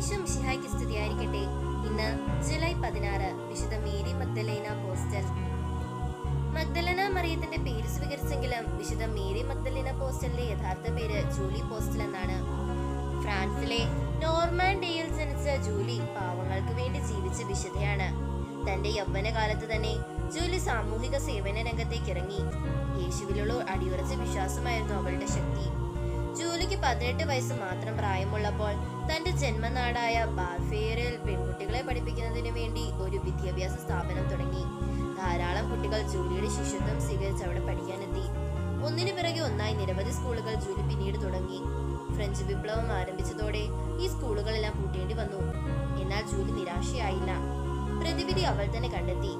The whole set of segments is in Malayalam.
ഈശോ മിഷിഹായ്ക്ക് സ്തുതിയായിരിക്കട്ടെ. ഇന്ന് ജൂലൈ പതിനാറ് വിശുദ്ധ മേരി മഗ്ദലേന പോസ്റ്റൽ. മഗ്ദലന മറിയത്തിന്റെ പേര് സ്വീകരിച്ചെങ്കിലും വിശുദ്ധ മേരി മഗ്ദലേന പോസ്റ്റലിന്റെ യഥാർത്ഥ പേര് ജൂലി പോസ്റ്റൽ എന്നാണ്. ഫ്രാൻസിലെ നോർമാൻഡേയിൽ ജനിച്ച ജൂലി പാവങ്ങൾക്ക് വേണ്ടി ജീവിച്ച വിശുദ്ധയാണ്. തന്റെ യൗവനകാലത്ത് തന്നെ ജൂലി സാമൂഹിക സേവന രംഗത്തേക്ക് ഇറങ്ങി. യേശുവിലുള്ള അടിയുറച്ച വിശ്വാസമായിരുന്നു അവളുടെ ശക്തി. ജൂലിക്ക് പതിനെട്ട് വയസ്സ് മാത്രം പ്രായമുള്ളപ്പോൾ തന്റെ ജന്മനാടായ ബാർഫെയറിൽ പെൺകുട്ടികളെ പഠിപ്പിക്കുന്നതിന് വേണ്ടി ഒരു വിദ്യാഭ്യാസ സ്ഥാപനം തുടങ്ങി. ധാരാളം കുട്ടികൾ ജൂലിയുടെ ശിഷ്യത്വം സ്വീകരിച്ച് അവിടെ പഠിക്കാനെത്തി. ഒന്നിനു പിറകെ ഒന്നായി നിരവധി സ്കൂളുകൾ ജൂലി പിന്നീട് തുടങ്ങി. ഫ്രഞ്ച് വിപ്ലവം ആരംഭിച്ചതോടെ ഈ സ്കൂളുകളെല്ലാം പൂട്ടേണ്ടി വന്നു. എന്നാൽ ജൂലി നിരാശയായില്ല. പ്രതിവിധി അവൾ തന്നെ കണ്ടെത്തി.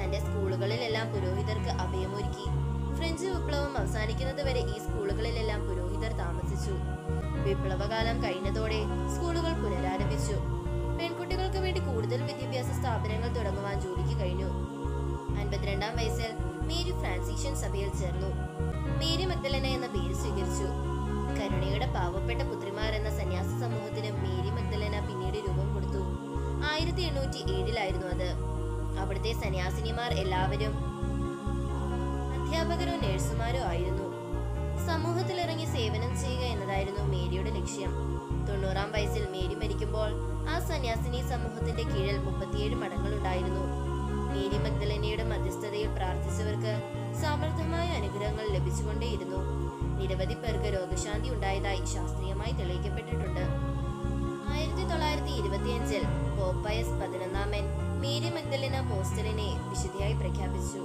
തന്റെ സ്കൂളുകളിലെല്ലാം പുരോഹിതർക്ക് അഭയമൊരുക്കി. ഫ്രഞ്ച് വിപ്ലവം അവസാനിക്കുന്നത് വരെ ഈ സ്കൂളുകളിലെല്ലാം പുരോഹിതർ താമസിച്ചു. വിപ്ലവകാലം കഴിഞ്ഞതോടെ സ്കൂളുകൾ പുനരാരംഭിച്ചു. പെൺകുട്ടികൾക്ക് വേണ്ടി കൂടുതൽ വിദ്യാഭ്യാസ സ്ഥാപനങ്ങൾ തുടങ്ങുവാൻ ജോലിക്ക് കഴിഞ്ഞു. അൻപത്തിരണ്ടാം വയസ്സിൽ മേരി ഫ്രാൻസിഷ്യൻ സഭയിൽ ചേർന്നു. മേരി മഗ്ദലന എന്ന പേര് സ്വീകരിച്ചു. കരുണയുടെ പാവപ്പെട്ട പുത്രിമാർ എന്ന സന്യാസ സമൂഹത്തിന് മേരി മഗ്ദലന പിന്നീട് രൂപം കൊടുത്തു. ആയിരത്തി എണ്ണൂറ്റി ഏഴിലായിരുന്നു അത്. അവിടുത്തെ സന്യാസിനിമാർ എല്ലാവരും അധ്യാപകരോ നഴ്സുമാരോ ആയിരുന്നു. സമൂഹത്തിലിറങ്ങി സേവനം ചെയ്യുക എന്നതായിരുന്നു മേരിയുടെ ലക്ഷ്യം. തൊണ്ണൂറാം വയസ്സിൽ മേരി മരിക്കുമ്പോൾ ആ സന്യാസിനി സമൂഹത്തിന്റെ കീഴിൽ മുപ്പത്തിയേഴ് മഠങ്ങളുണ്ടായിരുന്നു. മേരി മഗ്ദലനയുടെ മധ്യസ്ഥതയിൽ പ്രാർത്ഥിച്ചവർക്ക് സമൃദ്ധമായ അനുഗ്രഹങ്ങൾ ലഭിച്ചുകൊണ്ടേയിരുന്നു. നിരവധി പേർക്ക് രോഗശാന്തി ഉണ്ടായതായി ശാസ്ത്രീയമായി തെളിയിക്കപ്പെട്ടിട്ടുണ്ട്. ആയിരത്തി തൊള്ളായിരത്തി ഇരുപത്തിയഞ്ചിൽ പോപ്പയസ് പതിനൊന്നാമൻ മേരി മഗ്ദലന പോസ്റ്റലിനെ വിശുദ്ധിയായി പ്രഖ്യാപിച്ചു.